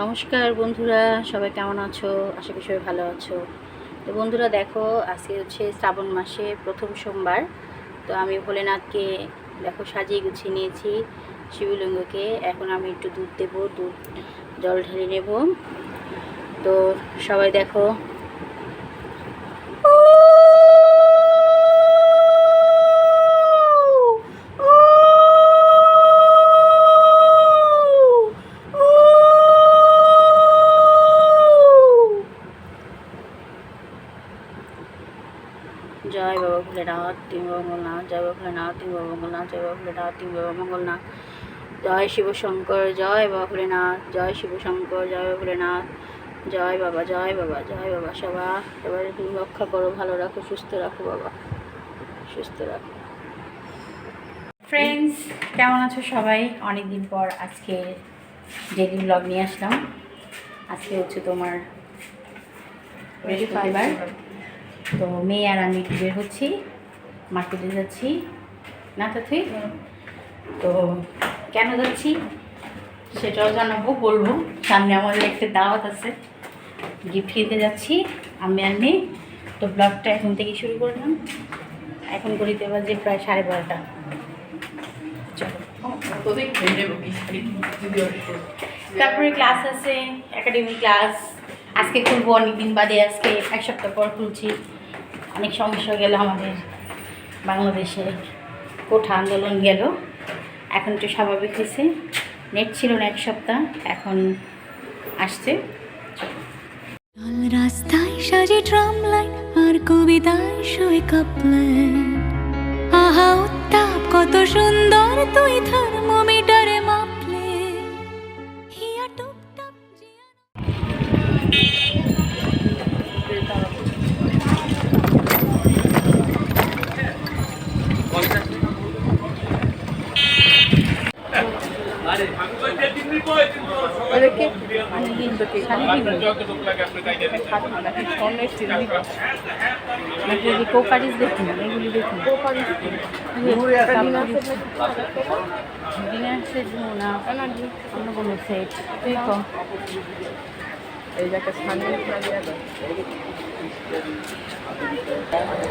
নমস্কার বন্ধুরা, সবাই কেমন আছো? আশা করি সবাই ভালো আছো। তো বন্ধুরা, দেখো, আজকে হচ্ছে শ্রাবণ মাসে প্রথম সোমবার। তো আমি ভোলেনাথকে, দেখো, সাজিয়ে গুছিয়ে নিয়েছি শিবলিঙ্গকে। এখন আমি একটু দুধ দেবো, দুধ জল ঢেলে নেব। তো সবাই দেখো ভোলেনাথ তিন বাবা মঙ্গলনাথ জয় বাবা ভোলেনাথ তিন বাবা মঙ্গলনাথ জয় বাবা ভোলেনাথ তিন বাবা মঙ্গলনাথ জয় শিব শঙ্কর, জয় বাবা ভোলেনাথ জয় শিব শঙ্কর, জয় বাবা ভোলেনাথ জয় বাবা জয় বাবা জয় বাবা, সবা। এবারে তুমি রক্ষা করো, ভালো রাখো, সুস্থ রাখো বাবা, সুস্থ রাখো। ফ্রেন্ডস কেমন আছো সবাই? অনেক দিন পর আজকে ডেলি ব্লগ নিয়ে আসলাম। আজকে হচ্ছে তোমার তো মেয়ে আর আমি বের হচ্ছি। মার্কেটে যাচ্ছি। না তো ঠিক তো কেন যাচ্ছি? সেটাও জানাব বলব। সামনে আমাদের একটা দাওয়াত আছে। গিফট কিনতে যাচ্ছি আমি আর মেয়ে। তো ব্লগটা এখন থেকে শুরু করলাম। এখন করিতে বাজে প্রায় সাড়ে বারোটা। তারপরে ক্লাস আছে একাডেমিক ক্লাস আজকে খুলবো অনেকদিন বাদে আজকে এক সপ্তাহ পর খুলছি। অনেক সমস্যা গেল আমাদের। বাংলাদেশে কোঠা আন্দোলন গেল। এখন একটু স্বাভাবিক হয়েছে। নেট ছিল না এক সপ্তাহ, এখন আসছে। রাস্তায় সাজে ট্রাম লাইন আর কবিতায় সই কাপলেন আহা, উত্তাপ, কত সুন্দর তুই থার্মোমিটারে এগুলি কোকারিজ দেখুন এগুলি দেখুন। ডিনার সেট না অন্য কোনো সেট তুই কম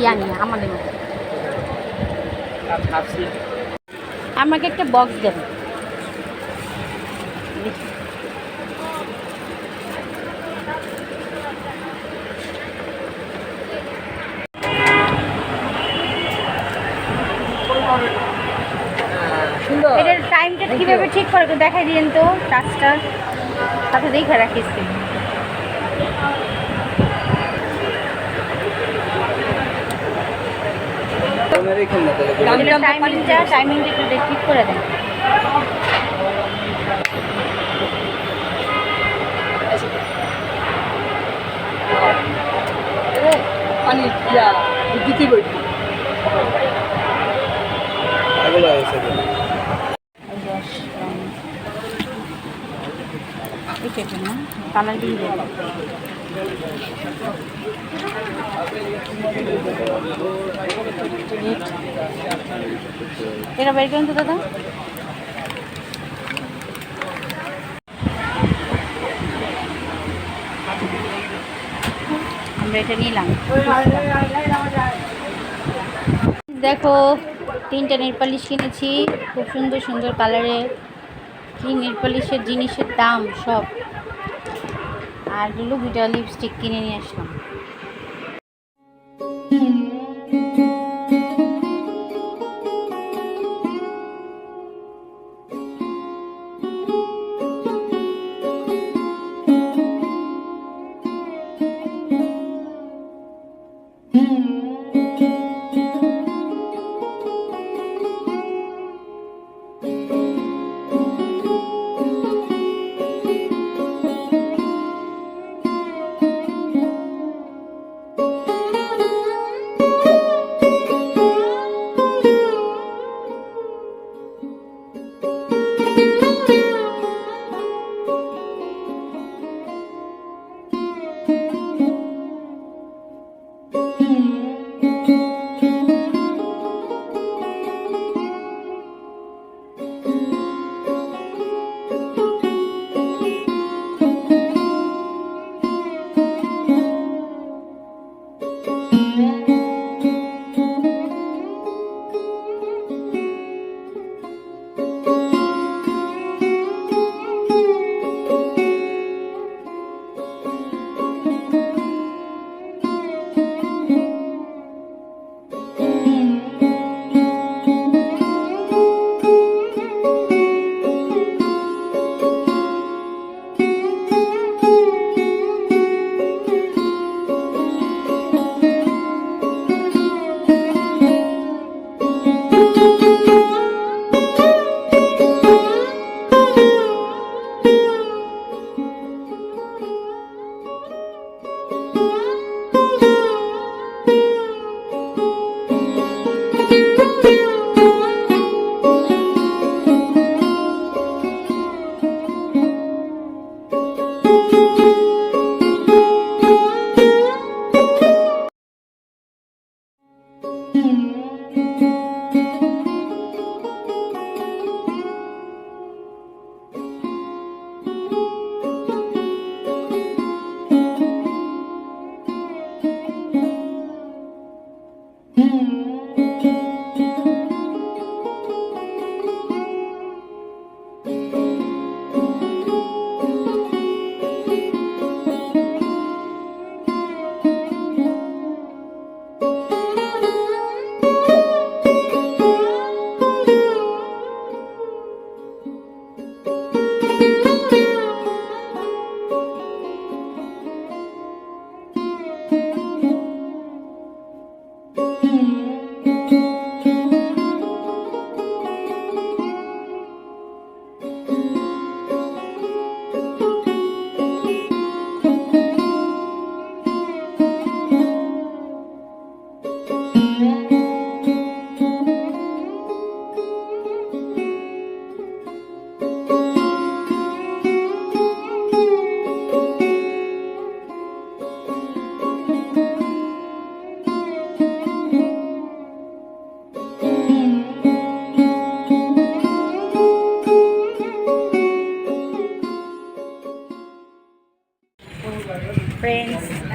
ইয়ানি আমাদের আমাকে একটা বক্স দেন। এটার টাইমটা কীভাবে ঠিক করে একটু দেখাই দিন তো টাচটা সাথে দেখে রাখিস টাইমিংটা টাইমিংটা একটু ঠিক করে দেন পানি দিতে বই এগুলো আছে এই যে আসলাম। এটা একটু না কালার দিয়ে দেবো এটা বের করুন তো দাদা। আমরা এটা নিলাম। দেখো তিনটা নেল পালিশ কিনেছি। খুব সুন্দর সুন্দর কালারের কি নেল পালিশের জিনিসের দাম সব। আর দুটা লিপস্টিক কিনে নিয়ে আসলাম।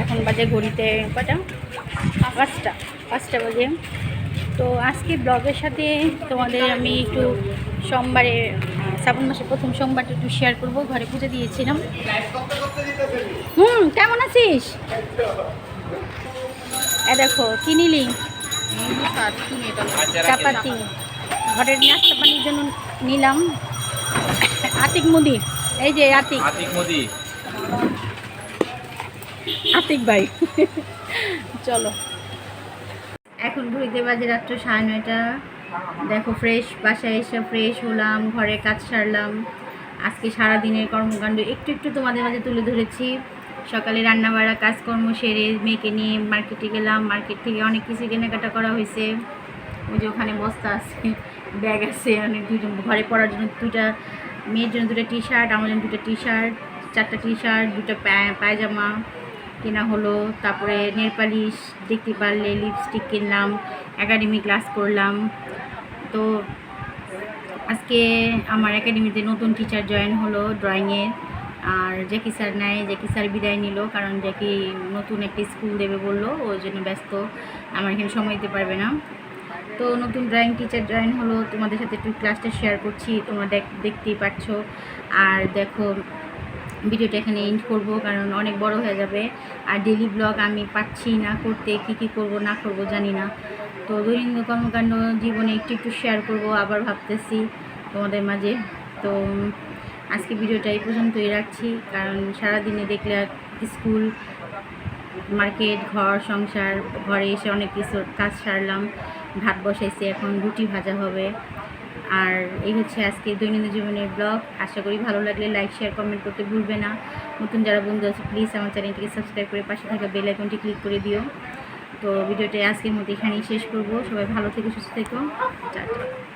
এখন বাজে ঘড়িতে কটা? পাঁচটা পাঁচটা বাজে। তো আজকে ব্লগের সাথে তোমাদের আমি একটু সোমবারে, শ্রাবণ মাসের প্রথম সোমবারটা একটু শেয়ার করব, ঘরে পুজো দিয়েছিলাম। হুম, কেমন আছিস? এ দেখো, কি নিলি? চাপাতি। ঘরের নাস্তা পানির জন্য নিলাম। আতিক মুদি, এই যে আতিক। আতিক মোদি। আতিক ভাই। চলো। এখন ঘুরিতে বাজে রাত্র সাড়ে নয়টা। দেখো ফ্রেশ বাসায় এসে ফ্রেশ হলাম, ঘরে কাজ সারলাম। আজকে সারা দিনের কর্মকাণ্ড, একটু একটু তোমাদের মাঝে তুলে ধরেছি। সকালে রান্না বাড়া কাজকর্ম সেরে মেয়েকে নিয়ে মার্কেটে গেলাম। মার্কেট থেকে অনেক কিছু কেনাকাটা করা হয়েছে। ওই যে ওখানে বস্তা আছে, ব্যাগ আছে অনেক দুজন ঘরে পরার জন্য দুটা মেয়ের জন্য দুটো টি শার্ট আমার জন্য দুটো টি শার্ট চারটা টি শার্ট দুটো প্যা- পায়জামা। কেনা হলো, তারপরে নেল পালিশ দেখতে পারলে লিপস্টিক কিনলাম একাডেমি ক্লাস করলাম। তো আজকে আমার একাডেমিতে নতুন টিচার জয়েন হলো ড্রয়িংয়ের আর জ্যাকি স্যার নেয় জ্যাকি স্যার বিদায় নিল, কারণ জ্যাকি নতুন একটা স্কুল দেবে বলল, ওই জন্য ব্যস্ত। আমার এখানে সময় দিতে পারবে না। তো নতুন ড্রয়িং টিচার জয়েন হলো, তোমাদের সাথে একটু ক্লাসটা শেয়ার করছি, তোমরা দেখ- দেখতেই পাচ্ছ আর দেখো ভিডিওটা এখানে এন্ড করব, কারণ অনেক বড় হয়ে যাবে। আর ডেলি ব্লগ আমি পাচ্ছি না করতে, কি কি করব, না করব জানি না। তো দৈনন্দিন কর্মকাণ্ড জীবনে একটু একটু শেয়ার করব, আবার ভাবতেছি তোমাদের মাঝে। তো আজকে ভিডিওটা এই পর্যন্তই রাখছি, কারণ সারাদিনে দেখলে স্কুল, মার্কেট, ঘর, সংসার, ঘরে এসে অনেক কিছু কাজ সারলাম। ভাত বসাইছি, এখন রুটি ভাজা হবে। আর এই হচ্ছে আজকে দৈনন্দিন জীবনের ব্লগ। আশা করি ভালো লাগলে লাইক শেয়ার কমেন্ট করতে ভুলবে না। নতুন যারা বন্ধু আছে প্লিজ আমার চ্যানেলটিকে সাবস্ক্রাইব করে পাশে থাকা বেল আইকনটি ক্লিক করে দিও। তো ভিডিওটা আজকের মধ্যে এখানেই শেষ করব। সবাই ভালো থেকে, সুস্থ থেকো। টাটা।